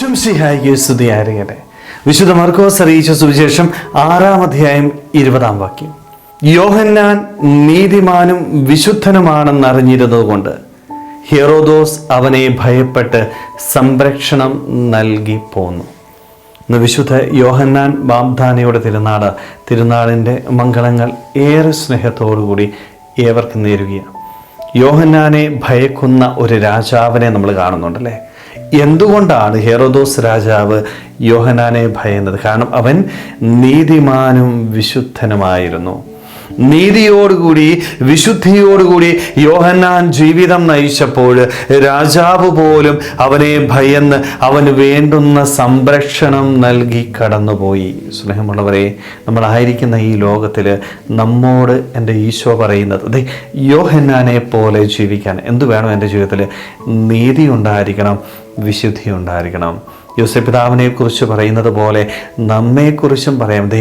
ഈശ്വംസിഹായിക്ക് സ്തുതിയായിരിക്കട്ടെ. വിശുദ്ധ മർക്കോസ് അറിയിച്ച സുവിശേഷം ആറാം അധ്യായം ഇരുപതാം വാക്യം. യോഹന്നാൻ നീതിമാനും വിശുദ്ധനുമാണെന്ന് അറിഞ്ഞിരുന്നതുകൊണ്ട് ഹെറോദോസ് അവനെ ഭയപ്പെട്ട് സംരക്ഷണം നൽകി പോന്നു. ഇന്ന് വിശുദ്ധ യോഹന്നാൻ ബാബ്ദാനയുടെ തിരുനാട് തിരുനാളിന്റെ മംഗളങ്ങൾ ഏറെ സ്നേഹത്തോടുകൂടി ഏവർക്കും നേരുകയാണ്. യോഹന്നാനെ ഭയക്കുന്ന ഒരു രാജാവിനെ നമ്മൾ കാണുന്നുണ്ടല്ലേ? എന്തുകൊണ്ടാണ് ഹെറോദോസ് രാജാവ് യോഹനാനെ ഭയന്നത്? കാരണം അവൻ നീതിമാനും വിശുദ്ധനുമായിരുന്നു. നീതിയോടുകൂടി വിശുദ്ധിയോടുകൂടി യോഹന്നാൻ ജീവിതം നയിച്ചപ്പോൾ രാജാവ് പോലും അവനെ ഭയന്ന് അവന് വേണ്ടുന്ന സംരക്ഷണം നൽകി കടന്നുപോയി. സ്നേഹമുള്ളവരെ നമ്മളായിരിക്കുന്ന ഈ ലോകത്തിൽ നമ്മോട് എന്റെ ഈശോ പറയുന്നത് അതെ യോഹന്നാനെ പോലെ ജീവിക്കാൻ. എന്തു വേണം എന്റെ ജീവിതത്തിൽ? നീതി ഉണ്ടായിരിക്കണം വിശുദ്ധി ഉണ്ടായിരിക്കണം. യോസപിതാവിനെ കുറിച്ച് പറയുന്നത് പോലെ നമ്മെക്കുറിച്ചും പറയാം. ദേ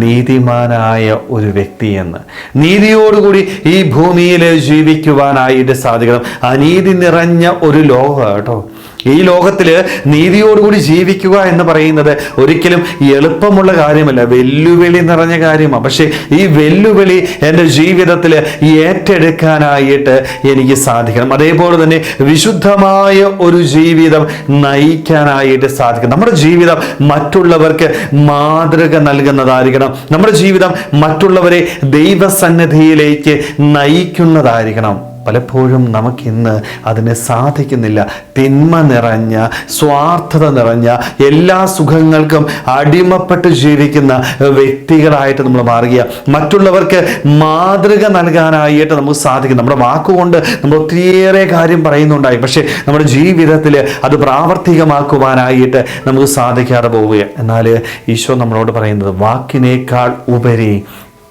നീതിമാനായ ഒരു വ്യക്തി എന്ന് നീതിയോടുകൂടി ഈ ഭൂമിയിൽ ജീവിക്കുവാനായിട്ട് സാധിക്കണം. അനീതി നിറഞ്ഞ ഒരു ലോകം കേട്ടോ. ഈ ലോകത്തിൽ നീതിയോടുകൂടി ജീവിക്കുക എന്ന് പറയുന്നത് ഒരിക്കലും എളുപ്പമുള്ള കാര്യമല്ല. വെല്ലുവിളി നിറഞ്ഞ കാര്യമാണ്. പക്ഷേ ഈ വെല്ലുവിളി എന്റെ ജീവിതത്തിൽ ഏറ്റെടുക്കാനായിട്ട് എനിക്ക് സാധിക്കണം. അതേപോലെ തന്നെ വിശുദ്ധമായ ഒരു ജീവിതം നയിക്കാനായിട്ട് സാധിക്കണം. നമ്മുടെ ജീവിതം മറ്റുള്ളവർക്ക് മാതൃക നൽകുന്നതായിരിക്കണം. നമ്മുടെ ജീവിതം മറ്റുള്ളവരെ ദൈവസന്നിധിയിലേക്ക് നയിക്കുന്നതായിരിക്കണം. പലപ്പോഴും നമുക്കിന്ന് അതിന് സാധിക്കുന്നില്ല. തിന്മ നിറഞ്ഞ സ്വാർത്ഥത നിറഞ്ഞ എല്ലാ സുഖങ്ങൾക്കും അടിമപ്പെട്ട് ജീവിക്കുന്ന വ്യക്തികളായിട്ട് നമ്മൾ മാറുക മറ്റുള്ളവർക്ക് മാതൃക നൽകാനായിട്ട് നമുക്ക് സാധിക്കും. നമ്മുടെ വാക്കുകൊണ്ട് നമ്മൾ ഒത്തിരിയേറെ കാര്യം പറയുന്നുണ്ടായി. പക്ഷേ നമ്മുടെ ജീവിതത്തിൽ അത് പ്രാവർത്തികമാക്കുവാനായിട്ട് നമുക്ക് സാധിക്കാതെ പോവുക എന്നാൽ ഈശോ നമ്മളോട് പറയുന്നത് വാക്കിനേക്കാൾ ഉപരി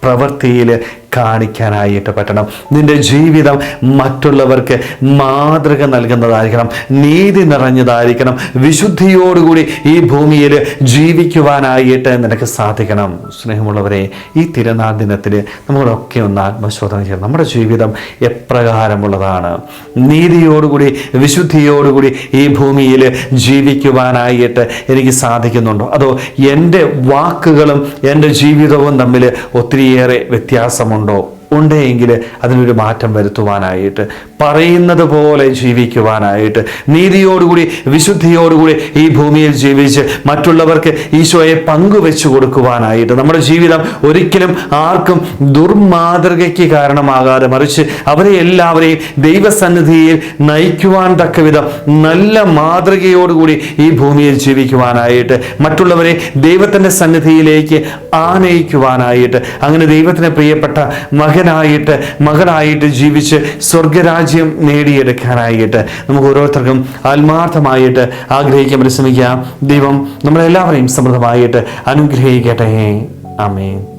പ്രവൃത്തിയിൽ കാണിക്കാനായിട്ട് പറ്റണം. നിന്റെ ജീവിതം മറ്റുള്ളവർക്ക് മാതൃക നൽകുന്നതായിരിക്കണം. നീതി നിറഞ്ഞതായിരിക്കണം. വിശുദ്ധിയോടുകൂടി ഈ ഭൂമിയിൽ ജീവിക്കുവാനായിട്ട് നിനക്ക് സാധിക്കണം. സ്നേഹമുള്ളവരെ ഈ തിരുനാൾ ദിനത്തിൽ നമ്മളൊക്കെ ഒന്ന് ആത്മശോധന ചെയ്യണം. നമ്മുടെ ജീവിതം എപ്രകാരമുള്ളതാണ്. നീതിയോടുകൂടി വിശുദ്ധിയോടുകൂടി ഈ ഭൂമിയിൽ ജീവിക്കുവാനായിട്ട് എനിക്ക് സാധിക്കുന്നുണ്ടോ? അതോ എന്റെ വാക്കുകളും എന്റെ ജീവിതവും തമ്മിൽ ഒത്തിരിയേറെ വ്യത്യാസമുണ്ടോ? ഉണ്ടോ ഉണ്ടെങ്കിൽ അതിനൊരു മാറ്റം വരുത്തുവാനായിട്ട് പറയുന്നത് പോലെ ജീവിക്കുവാനായിട്ട് നീതിയോടുകൂടി വിശുദ്ധിയോടുകൂടി ഈ ഭൂമിയിൽ ജീവിച്ച് മറ്റുള്ളവർക്ക് ഈശോയെ പങ്കുവെച്ചു കൊടുക്കുവാനായിട്ട് നമ്മുടെ ജീവിതം ഒരിക്കലും ആർക്കും ദുർമാതൃകയ്ക്ക് കാരണമാകാതെ മറിച്ച് അവരെ എല്ലാവരെയും ദൈവസന്നിധിയിൽ നയിക്കുവാൻ തക്ക വിധം നല്ല മാതൃകയോടുകൂടി ഈ ഭൂമിയിൽ ജീവിക്കുവാനായിട്ട് മറ്റുള്ളവരെ ദൈവത്തിന്റെ സന്നിധിയിലേക്ക് ആനയിക്കുവാനായിട്ട് അങ്ങനെ ദൈവത്തിന് പ്രിയപ്പെട്ട മകനായിട്ട് മകളായിട്ട് ജീവിച്ച് സ്വർഗരാജ്യം നേടിയെടുക്കാനായിട്ട് നമുക്ക് ഓരോരുത്തർക്കും ആത്മാർത്ഥമായിട്ട് ആഗ്രഹിക്കാൻ പരിശ്രമിക്കാം. ദൈവം നമ്മളെല്ലാവരെയും സമൃദ്ധമായിട്ട് അനുഗ്രഹിക്കട്ടെ. ആമേൻ.